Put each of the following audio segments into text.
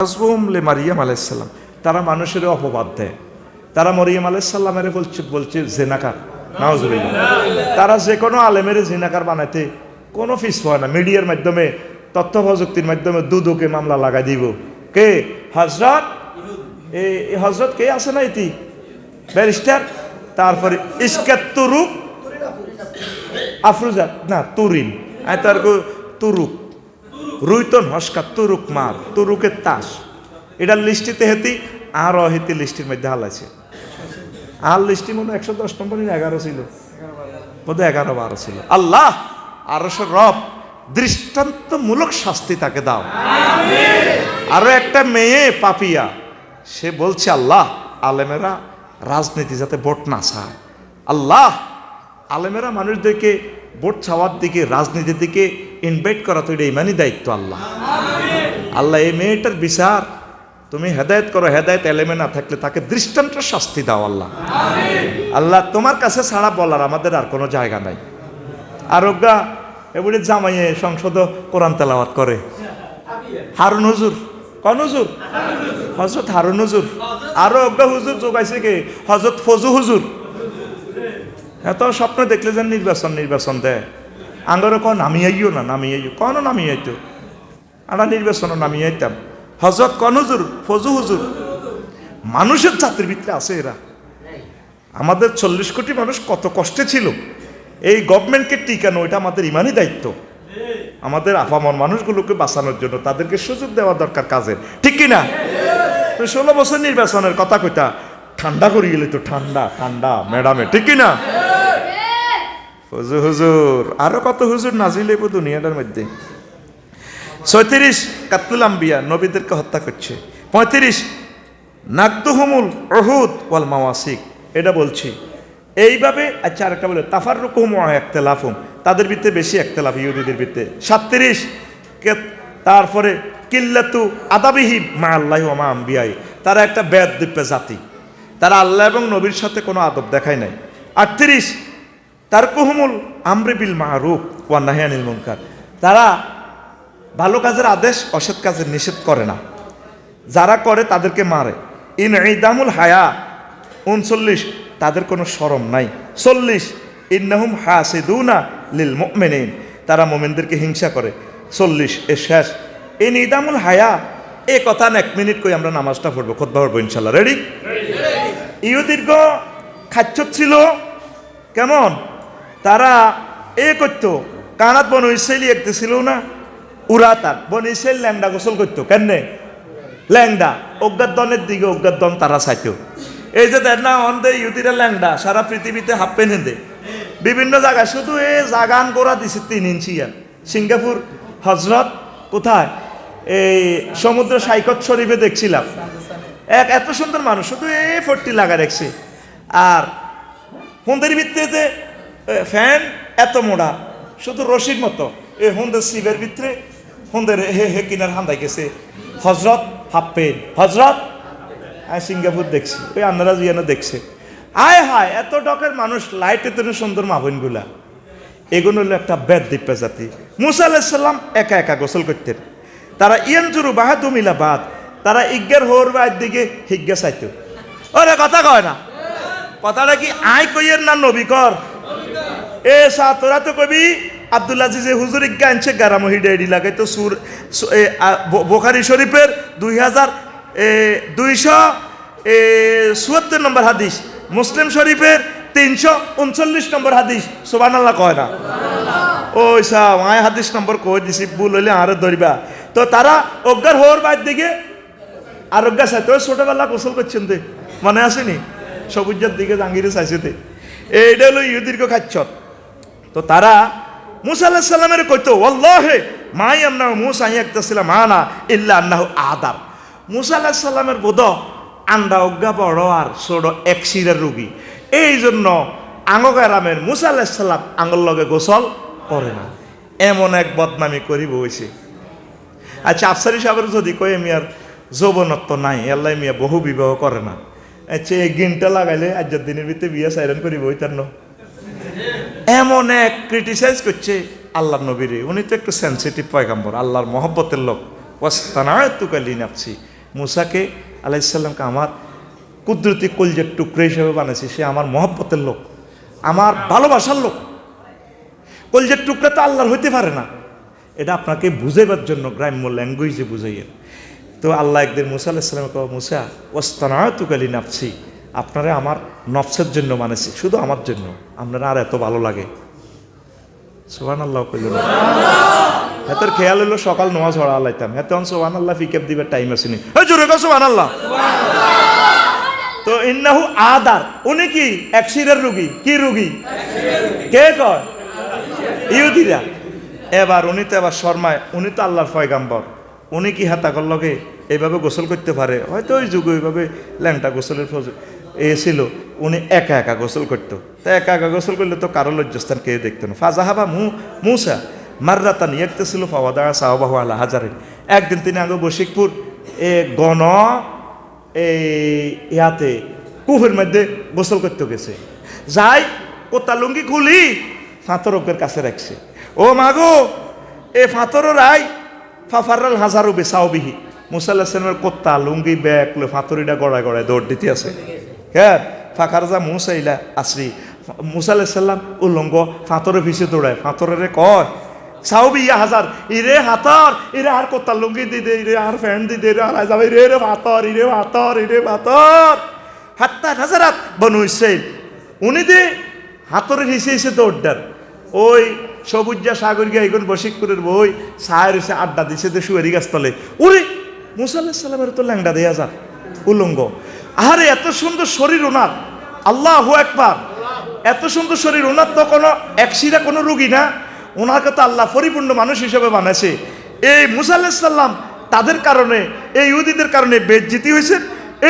লে মারিয়াম আলাইসাল্লাম তারা মানুষের অপবাদ দেয়। তারা মরিয়াম আলাইসাল্লামের বলছে বলছে, জেনাকার তারা যে কোনো আলেমের জেনাকার বানাইতে কোনো ফিস হয় না। মিডিয়ার মাধ্যমে তথ্য প্রযুক্তির মাধ্যমে দুদুকে মামলা লাগাই দিব। কে? হজরত এই হজরত কে আছে না এটি? ব্যারিস্টার? তারপরে ইস্কাত তুরুক আফরুজা না, তুরিন। তুরুক। রুইতন হস্কা তুরুক মার তুরুকের তাস। এটার লিস্টিতে হেতি আর অহিতি লিস্টির মধ্যে হালাইছে আর লিস্টি মনে একশো দশ নম্বরের এগারো ছিল। বোধহয় এগারো বারো ছিল। আল্লাহ আরও রব, দৃষ্টান্তমূলক শাস্তি তাকে দাও। আরও একটা মেয়ে পাপিয়া, সে বলছে, আল্লাহ, আলেমেরা রাজনীতি যাতে ভোট না চায়। আল্লাহ, আলেমেরা মানুষদেরকে ভোট চাওয়ার দিকে, রাজনীতির দিকে ইনভাইট করা তো এটা ইমানই দায়িত্ব, আল্লাহ। আল্লাহ, এই মেয়েটার বিচার, তুমি হেদায়ত করো, হেদায়ত এলেমে না থাকলে তাকে দৃষ্টান্ত শাস্তি দাও, আল্লাহ। আল্লাহ, তোমার কাছে ছাড়া বলার আমাদের আর কোনো জায়গা নাই। আর ওগা এবারে জামাইয়ে সংসদ কোরআন তেলাওয়াত করে। হারুন হুজুর, কন হুজুর? হজরত হারুন হুজুর। আরও অজ্ঞা হুজুর যোগাইছে কে? হজরত ফজু হুজুর। এত স্বপ্ন দেখলে যে নির্বাচন নির্বাচন দেয়। আঙ্গরে কন নামিয়ে আইও না নামিয়ে আইও কন নামিয়ে আইতো আমরা নির্বাচনও নামিয়ে আইতাম হজরত কন হুজুর? ফজু হুজুর। মানুষের জাতির ভিতরে আছে এরা। আমাদের চল্লিশ কোটি মানুষ কত কষ্টে ছিল। এই গভর্নমেন্টকে টিকানো এটা আমাদের ইমানই দায়িত্ব। আমাদের আফামর মানুষগুলোকে বাঁচানোর জন্য তাদেরকে সুযোগ দেওয়া দরকার কাজের। ঠিক কি না তো ষোলো বছর নির্বাচনের কথা কইতা, ঠান্ডা করি গেলে তো ঠান্ডা ঠান্ডা ম্যাডামে ঠিক কি না হুজুর হুজুর। আরও কত হুজুর নাজিলে দুনিয়াটার মধ্যে? ছয়ত্রিশ কাতুল আম্বিয়া, নবীদেরকে হত্যা করছে। পঁয়ত্রিশ, নাকদুহুমুল অহুদ ওয়াল মাওয়াসিক, এটা বলছি। এইভাবে আচ্ছা আরেকটা বলে তাফার রকম একতেলাফুম তাদের ভিতরে বেশি একতেলাফ ইহুদিদের ভিতরে। সাতত্রিশ তারপরে, কিল্লাতু আদাবিহি মা আল্লাহ মা আম্বিয়াই, তারা একটা বেদ দিব্যে জাতি। তারা আল্লাহ এবং নবীর সাথে কোনো আদব দেখায় নাই। আটত্রিশ তার কুহুমুল আমরে বিল মাহরুফ ওয়া নাহিয়ানিল মুনকার। তারা ভালো কাজের আদেশ অসৎ কাজের নিষেধ করে না। যারা করে তাদেরকে মারে। ইন ইদামুল হায়া উনচল্লিশ তাদের কোনো সরম নাই। চল্লিশ ইন্নাহুম হাসিদুনা লিল মুমিনিন তারা মোমেনদেরকে হিংসা করে। চল্লিশ এ শেষ। ইন ইদামুল হায়া এ কথা না এক মিনিট কই আমরা নামাজটা পড়ব খোদ্া পড়ব ইনশাল্লাহ রেডি ইহুদীর্ঘ খাচ্ছ ছিল কেমন? তারা এ করতো, কানাত বন ইসরায়েলি একতে ছিল না উরা তার বন ইসরায়েল ল্যাংডা গোসল করতো কেন ল্যাংডা অজ্ঞাত দনের দিকে অজ্ঞাত দন তারা চাইতো। এই যে দেখ না অন্ধে ইহুদিরা ল্যাংডা, সারা পৃথিবীতে হাফ পেন হেঁদে বিভিন্ন জায়গায়, শুধু এ জাগান গোড়া দিছে তিন ইঞ্চি আর। সিঙ্গাপুর, হজরত, কোথায়? এই সমুদ্র সাইকত শরীফে দেখছিলাম। এক, এত সুন্দর মানুষ, শুধু এ ফোরটি লাগা রাখছে আর, হুন্দের ভিত্তিতে ফ্যান এত মোড়া, শুধু রশির মতো। এ হুন্দের শিবের ভিতরে হুন্দের হে হে কিনার হান্দাই গেছে। হজরত হাফ পেন হজরত? আমি সিঙ্গাপুর দেখছি, ওই আন্দারা জিয়ানো দেখছে। আয় হায়, এত ডকের মানুষ, লাইট এত সুন্দর মাভনগুলা এগুলো হলো একটা বেদ দিব্যা জাতি। মুসা আলাহিসাল্লাম একা একা গোসল করতেন। তারা ইয়ানজুরু বাহাদু মিলা বাদ তারা ইজ্ঞার হোর বাদ দিকে হিজ্ঞা চাইতো। ওরে কথা কয় না, কথাটা কি আয় কইয়ের না নবী কর? এ সা তোরা তো কবি আব্দুল আজিজে হুজুর ইজ্ঞা আনছে গারামহি ডেডি লাগাই তো সুর বোখারি শরীফের দুই হাজার দুইশো চুয়াত্তর নম্বর হাদিস মুসলিম শরীফের তিনশো উনচল্লিশ নম্বর হাদিস সোবান আল্লাহ কয় না? ওই সা আয় হাদিস নম্বর কই দিছি ভুল হইলে আরও ধরিবা। তো তারা অজ্ঞার হওয়ার বাদ দিকে আরোগ্য সাথে ওই ছোটবেলা গোসল করছেন দে মনে আসেনি? সবুজের দিকে জাঙ্গিরে চাইছে তে। এইটা হলো ইহুদির্ঘ খাচ্ছত তো তারা মুসা আল্লাহ সাল্লামের কইতো ওল্লাহে মাই আমনা মুসা ইয়াক্তাছিলাম আনা ইল্লা আন্নাহু আদার মুসা আল্লাহ সাল্লামের বোধ আন্ডা অজ্ঞা বড় আর ছোট এক শিরের রুগী। এই জন্য আঙ্গগারামের মুসা আল্লাহ সাল্লাম আঙ্গল লগে গোসল করে না। এমন এক বদনামি করি বইছে আচ্ছা আফসারি সাহেবের যদি কয়ে মিয়ার যৌবনত্ব নাই, আল্লাহ মিয়া বহু বিবাহ করে না। আচ্ছা এই গিনটা লাগাইলে আজকের দিনের ভিতরে বিয়ে সাইরন করিব ওইটার ন। এমন এক ক্রিটিসাইজ করছে আল্লাহ নবীরে। উনি তো একটু সেন্সিটিভ পয়গাম্বর আল্লাহর মহব্বতের লোক। ওয়াস্তানা তুকালি নাপছি মুসাকে আলাইসাল্লামকে আমার কুদরতি কলজের টুকরো হিসেবে বানাইছে সে আমার মহব্বতের লোক আমার ভালোবাসার লোক। কলজের টুকরা তো আল্লাহর হইতে পারে না। এটা আপনাকে বুঝাইবার জন্য গ্রাম্য ল্যাঙ্গুয়েজে বুঝাইয়েন তো আল্লাহ একদিন মুসা আলাহিসাল্লামকে কহ, মুসা ওস্তানা তুকালি নাপছি আপনারা আমার নফসের জন্য মানেছি, শুধু আমার জন্য। আপনারা আর এত ভালো লাগে। সুবান আল্লাহ কইল হেতের খেয়াল হলো সকাল নোয়া ছড়া আলাইতাম। হেতে অন সোহান আল্লাহ পিকআপ দিবার টাইম আসেনি। এই জোরে কো সোহান আল্লাহ তো ইন্নাহু আদার। উনি কি? একশিরের রুগী। কি রুগী? কে কয়? ইহুদিরা। এবার উনি তো এবার শর্মায়। উনি তো আল্লাহর ফয়গাম্বর উনি কি হাতাকর লগে এইভাবে গোসল করতে পারে। হয়তো ওই যুগে ওইভাবে ল্যাংটা গোসলের প্রয়োজন- এ ছিল, উনি একা একা গোসল করতো। তা একা একা গোসল করলে তো কারও লজ্জাস্থান কে দেখতো না। ফাজাহাবা মু, মুসা মার্রাতা নিয়ে ছিল ফাওয়াদা সাহবাহ আল্লাহ হাজারে একদিন তিনি আগে বশিকপুর এ গণ এই ইয়াতে কুফের মধ্যে গোসল করতে গেছে। যাই, কোতা লুঙ্গি খুলি ফাঁতরকের কাছে রাখছে। ও মাগো এ ফাঁতর রাই ফাফারাল হাজারো বেসাও বিহি মুসাল্লাহ কোত্তা লুঙ্গি, ব্যাগ, ফাঁতরিটা গড়ায় গড়ায় দৌড় দিতে আছে। হ্যাঁ ফাঁকার যা মুসাইলা আসরি। মুসাল্লাহ সাল্লাম উলঙ্গ ফাঁতরে ভিসে দৌড়ায়। ফাঁতরের কয়, সাউবি, ইয়া হাজার, ইরে হাতর, ইরে আর কোত্তা লুঙ্গি দি দে, ইরে আর ফ্যান দি দে, ইরে আর যাবে ইরে রে হাতর ইরে হাতর ইরে হাতর হাত্তা হাজারাত বনু ইসরাইল। উনি দে হাতরের হিসে হিসে দৌড়ডার ওই সবুজা সাগর গিয়া এখন বশিকপুরের বই সায়ের এসে আড্ডা দিছে দে সুয়ারি গাছ তলে ওরে মুসাল্লাহ সাল্লামের তো ল্যাংডা দেয়া যান উলঙ্গ। আরে এত সুন্দর শরীর ওনার। আল্লাহ একবার। এত সুন্দর শরীর ওনার তো কোনো একশিরা কোনো রুগী না। ওনাকে তো আল্লাহ পরিপূর্ণ মানুষ হিসেবে বানাইছে। এই মুসা আলাহিসাল্লাম তাদের কারণে, এই ইহুদিদের কারণে বেজ্জিতি হয়েছে।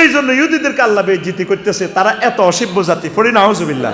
এই জন্য ইহুদিদেরকে আল্লাহ বেজ্জিতি করতেছে। তারা এত অসভ্য জাতি। ফরিনা হজবিল্লা